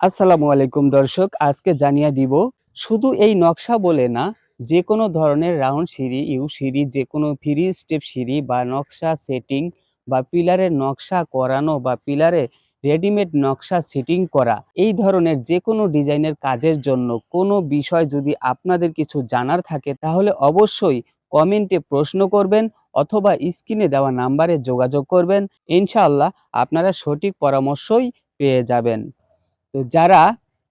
আসসালামু আলাইকুম দর্শক, আজকে জানিয়ে দিব, শুধু এই নকশা বলে না যে কোনো ধরনের রাউন্ড সিঁড়ি, ইউ সিঁড়ি যে কোনো ফ্রি স্টেপ সিঁড়ি বা নকশা সেটিং বা পিলারের নকশা করানো বা পিলারে রেডিমেড নকশা সেটিং করা, এই ধরনের যে কোনো ডিজাইনের কাজের জন্য কোনো বিষয় যদি আপনাদের কিছু জানার থাকে, তাহলে অবশ্যই কমেন্টে প্রশ্ন করবেন অথবা স্ক্রিনে দেওয়া নাম্বারে যোগাযোগ করবেন, ইনশাআল্লাহ আপনারা সঠিক পরামর্শই পেয়ে যাবেন। তো যারা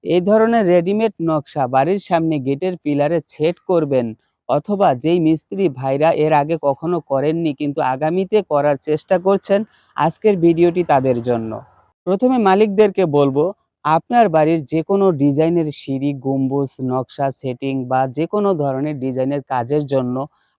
এই ধরনের রেডিমেড নকশা বাড়ির সামনে গেটের পিলারে সেট করবেন অথবা যেই মিস্ত্রি ভাইরা এর আগে কখনো করেননি কিন্তু আগামীতে করার চেষ্টা করছেন আজকের ভিডিওটি তাদের জন্য। প্রথমে মালিকদেরকে বলব, আপনার বাড়ির যে কোনো ডিজাইনের সিঁড়ি, গম্বুজ, নকশা, সেটিং বা যে কোনো ধরনের ডিজাইনের কাজের জন্য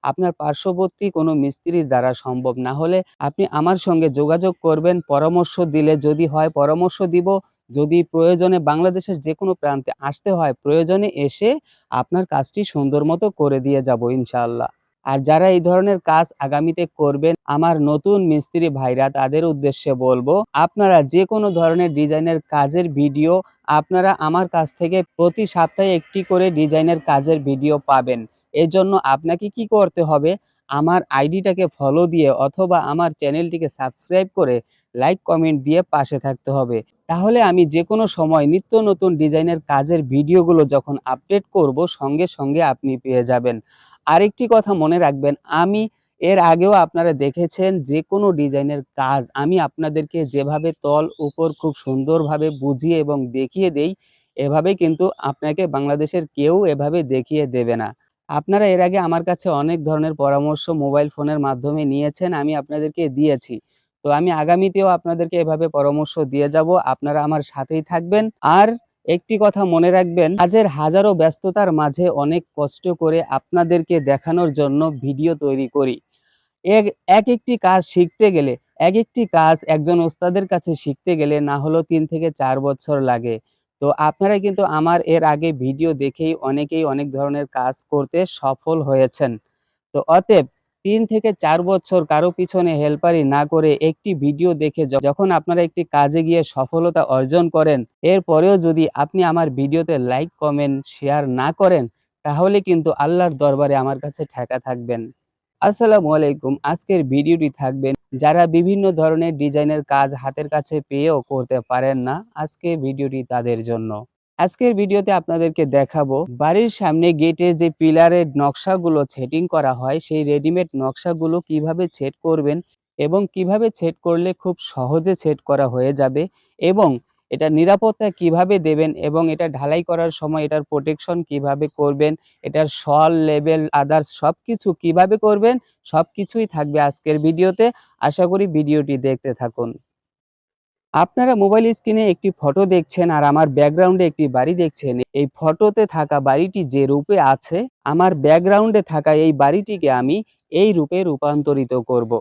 আপনার পার্শ্ববর্তী কোনো মিস্ত্রির দ্বারা সম্ভব না হলে আপনি আমার সঙ্গে যোগাযোগ করবেন, পরামর্শ দিলে যদি হয় পরামর্শ দিব। যদি প্রয়োজনে বাংলাদেশের যে কোনো প্রান্তে আসতে হয়, প্রয়োজনে এসে আপনার কাজটি সুন্দর মতো করে দিয়ে যাব ইনশাআল্লাহ। আর যারা এই ধরনের কাজ আগামীতে করবেন, আমার নতুন মিস্ত্রি ভাইরা, তাদের উদ্দেশ্যে বলব, আপনারা যে কোনো ধরনের ডিজাইনের কাজের ভিডিও আপনারা আমার কাছ থেকে প্রতি সপ্তাহে একটি করে ডিজাইনের কাজের ভিডিও পাবেন। এর জন্য আপনাকে কি করতে হবে? আমার আইডিটাকে ফলো দিয়ে অথবা আমার চ্যানেলটিকে সাবস্ক্রাইব করে লাইক কমেন্ট দিয়ে পাশে থাকতে হবে। তাহলে আমি যে কোনো সময় নিত্য নতুন ডিজাইনের কাজের ভিডিওগুলো যখন আপডেট করব, সঙ্গে সঙ্গে আপনি পেয়ে যাবেন। আরেকটি কথা মনে রাখবেন, আমি এর আগেও আপনারা দেখেছেন যে কোনো ডিজাইনের কাজ আমি আপনাদেরকে যেভাবে তল উপর খুব সুন্দরভাবে বুঝিয়ে এবং দেখিয়ে দেই, এভাবে কিন্তু আপনাকে বাংলাদেশের কেউ এভাবে দেখিয়ে দেবে না। আপনারা এর আগে আমার কাছে অনেক ধরনের পরামর্শ মোবাইল ফোনের মাধ্যমে নিয়েছেন, আমি আপনাদেরকে দিয়েছি। তো আমি আগামীতেও আপনাদেরকে এভাবে পরামর্শ দিয়ে যাব, আপনারা আমার সাথেই থাকবেন। আর একটি কথা মনে রাখবেন, কাজের হাজারো ব্যস্ততার মাঝে অনেক কষ্ট করে আপনাদেরকে দেখানোর জন্য ভিডিও তৈরি করি। এক এক একটি কাজ শিখতে গেলে, এক একটি কাজ একজন ওস্তাদের কাছে শিখতে গেলে না হলেও তিন থেকে চার বছর লাগে। তো আপনারা কিন্তু আমার এর আগে ভিডিও দেখেই অনেকেই অনেক ধরনের কাজ করতে সফল হয়েছেন। তো অতএব তিন থেকে চার বছর কারও পিছনে হেল্পারি না করে একটি ভিডিও দেখে যখন আপনারা একটি কাজে গিয়ে সফলতা অর্জন করেন, এরপরেও যদি আপনি আমার ভিডিওতে লাইক কমেন্ট শেয়ার না করেন, তাহলে কিন্তু আল্লাহর দরবারে আমার কাছে ঠেকা থাকবেন। আসসালামু আলাইকুম। আজকের ভিডিওটি থাকবেন যারা বিভিন্ন ধরনের ডিজাইনের কাজ হাতের কাছে পেয়েও করতে পারেন না আজকে ভিডিওটি তাদের জন্য। আজকের ভিডিওতে আপনাদেরকে দেখাবো বাড়ির সামনে গেটের যে পিলারের নকশাগুলো সেটিং করা হয়, সেই রেডিমেড নকশাগুলো কীভাবে সেট করবেন এবং কীভাবে সেট করলে খুব সহজে সেট করা হয়ে যাবে এবং এটা নিরাপত্তা কীভাবে দেবেন এবং এটা ঢালাই করার সময় এটার প্রোটেকশন কীভাবে করবেন, এটার সল লেভেল আদার্স সবকিছু কীভাবে করবেন, সবকিছুই থাকবে আজকের ভিডিওতে। আশা করি ভিডিওটি দেখতে থাকুন। আপনারা মোবাইল স্ক্রিনে একটি ফটো দেখছেন আর আমার ব্যাকগ্রাউন্ডে একটি বাড়ি দেখছেন। এই ফটোতে থাকা বাড়িটি যে রূপে আছে, আমার ব্যাকগ্রাউন্ডে থাকা এই বাড়িটিকে আমি এই রূপে রূপান্তরিত করব।